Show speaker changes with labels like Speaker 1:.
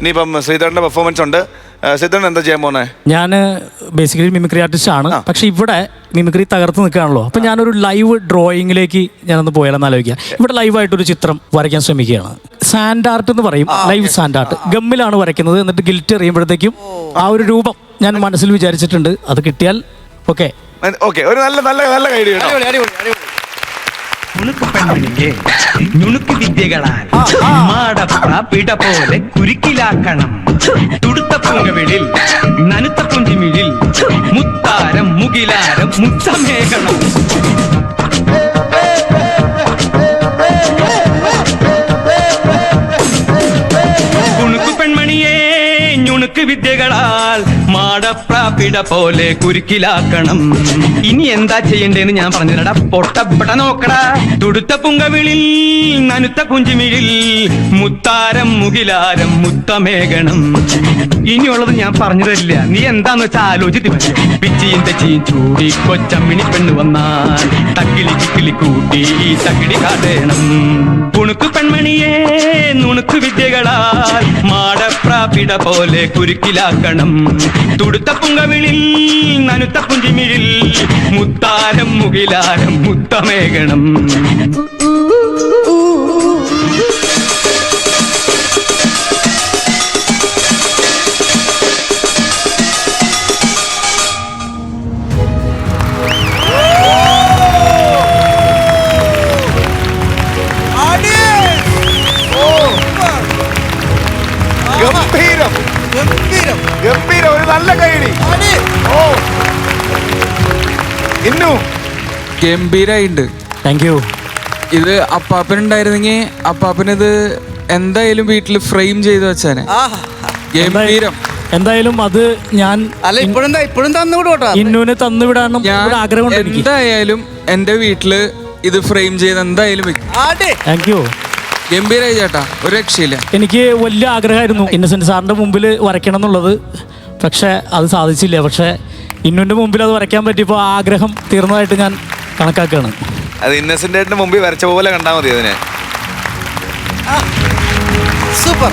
Speaker 1: ഇനിയിപ്പം ശ്രീധരന്റെ പെർഫോമൻസ് ഉണ്ട്. ശ്രീധരൻ എന്താ ചെയ്യാൻ പോന്നെ?
Speaker 2: ഞാൻ ബേസിക്കലി മിമിക്രി ആർട്ടിസ്റ്റ് ആണ്. പക്ഷെ ഇവിടെ മിമിക്രി തകർത്ത് നിൽക്കുകയാണല്ലോ. അപ്പൊ ഞാനൊരു ലൈവ് ഡ്രോയിങ്ങിലേക്ക് ഞാനൊന്ന് പോയാലെന്ന് ആലോചിക്കുക. ഇവിടെ ലൈവായിട്ടൊരു ചിത്രം വരയ്ക്കാൻ ശ്രമിക്കുകയാണ്. സാൻഡ് ആർട്ട് എന്ന് പറയും. ലൈവ് സാൻഡ് ആർട്ട് ഗമ്മിലാണ് വരയ്ക്കുന്നത് എന്നിട്ട് ഗിൽറ്റ് എറിയുമ്പോഴത്തേക്കും ആ ഒരു രൂപം ഞാൻ മനസ്സിൽ വിചാരിച്ചിട്ടുണ്ട്. അത് കിട്ടിയാൽ ഓക്കെ
Speaker 1: ഓക്കെ ഒരു നല്ല നല്ല നല്ല കൈഡി കേട്ടോ
Speaker 3: നുണുക്ക് പെൺമണിയെ നുണുക്ക് വിദ്യകളാൽ മാടപ്പ പിട പോലെ കുരുക്കിലാക്കണം. തുടുത്ത പൂങ്കവിളിൽ നനുത്ത പുഞ്ചിമിഴിൽ മുത്താരം മുകിലാരം മുത്തമേകണം മാടപ്രാപിട പോലെ കുരുക്കിലാക്കണം. ഇനി എന്താ ചെയ്യണ്ടേന്ന് ഞാൻ പറഞ്ഞില്ലടാ. പൊട്ടപ്പെട്ട നോക്കടാ. തുടുത്ത പുങ്കവിളിൽ നനുത്ത പുഞ്ചിമിഴിൽ മുത്താരം മുകിലാരം മുത്തമേകണം. ഇനിയുള്ളത് ഞാൻ പറഞ്ഞു തരില്ല നീ എന്താന്ന് വെച്ചാൽ ആലോചിച്ച് മതി. പിച്ചിയും തെച്ചിയും ചൂടി കൊച്ചമ്മിണി പെണ്ണ് വന്നാൽ തക്കിളി കിക്കിളി കൂട്ടി തകിടി കാട്ടേണം. പുണുക്കു പെൺമണിയെ നുണുക്ക് വിദ്യകളാൽ മാടപ്രാപിട പോലെ കുരുക്കിലാക്കണം. തുടുത്ത പുങ്കവിളിൽ നനുത്ത പുഞ്ചിമിഴിൽ മുത്താരം മുകിലാരം മുത്തമേകണം.
Speaker 1: ഗംഭീരം.
Speaker 4: ഗംഭീരം
Speaker 1: ഒരു നല്ല കൈഡി ഓ. ഇന്നു.
Speaker 5: ഗംഭീരായിട്ടുണ്ട്
Speaker 2: താങ്ക് യു
Speaker 5: ഇത് അപ്പാപ്പനുണ്ടായിരുന്നെങ്കിൽ അപ്പാപ്പനിത് എന്തായാലും വീട്ടിൽ ഫ്രെയിം ചെയ്ത് വെച്ചാനെ. ഗംഭീരം.
Speaker 2: എന്തായാലും അത് ഞാൻ
Speaker 4: അല്ല ഇപ്പോഴെന്താ ഇപ്പോഴും തന്നുകൂടെ കേട്ടോ
Speaker 2: ഇന്നുവിനെ തന്നുവിടാനും
Speaker 5: ഞാൻ
Speaker 2: ആഗ്രഹം
Speaker 5: എന്തായാലും എന്റെ വീട്ടിൽ ഇത് ഫ്രെയിം ചെയ്ത് എന്തായാലും
Speaker 2: താങ്ക് യു
Speaker 5: ഗംഭീരായി ചേട്ടാ ഒരു രക്ഷയില്ല.
Speaker 2: എനിക്ക് വലിയ ആഗ്രഹമായിരുന്നു ഇന്നസെന്റ് സാറിന്റെ മുമ്പിൽ വരയ്ക്കണം എന്നുള്ളത്. പക്ഷെ അത് സാധിച്ചില്ല. പക്ഷെ ഇന്നുവിന്റെ മുമ്പിൽ അത് വരയ്ക്കാൻ പറ്റിയപ്പോൾ ആ ആഗ്രഹം തീർന്നതായിട്ട് ഞാൻ കണക്കാക്കുകയാണ്.
Speaker 1: അത് ഇന്നസെന്റ് ആയിട്ട് മുമ്പിൽ വരച്ച പോലെ കണ്ടാൽ മതി അതിനെ.
Speaker 4: സൂപ്പർ.